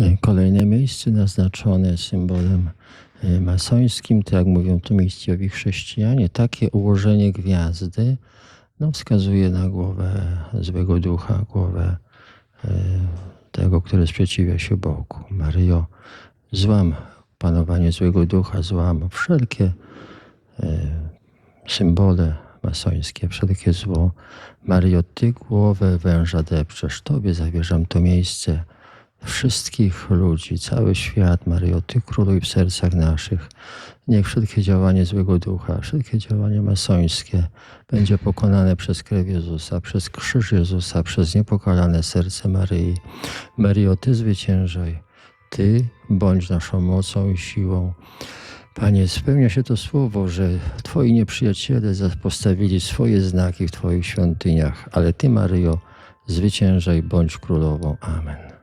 E, Kolejne miejsce naznaczone symbolem e, masońskim, tak jak mówią tu miejscowi chrześcijanie, takie ułożenie gwiazdy no, wskazuje na głowę złego ducha, głowę e, tego, który sprzeciwia się Bogu. Maryjo, złam panowanie złego ducha, złam wszelkie symbole masońskie, wszelkie zło. Maryjo, Ty głowę węża depczesz, Tobie zawierzam to miejsce wszystkich ludzi, cały świat. Maryjo, Ty króluj w sercach naszych. Niech wszelkie działanie złego ducha, wszelkie działanie masońskie będzie pokonane przez krew Jezusa, przez krzyż Jezusa, przez niepokalane serce Maryi. Maryjo, Ty zwyciężaj. Ty bądź naszą mocą i siłą. Panie, spełnia się to słowo, że Twoi nieprzyjaciele postawili swoje znaki w Twoich świątyniach, ale Ty, Maryjo, zwyciężaj, bądź królową. Amen.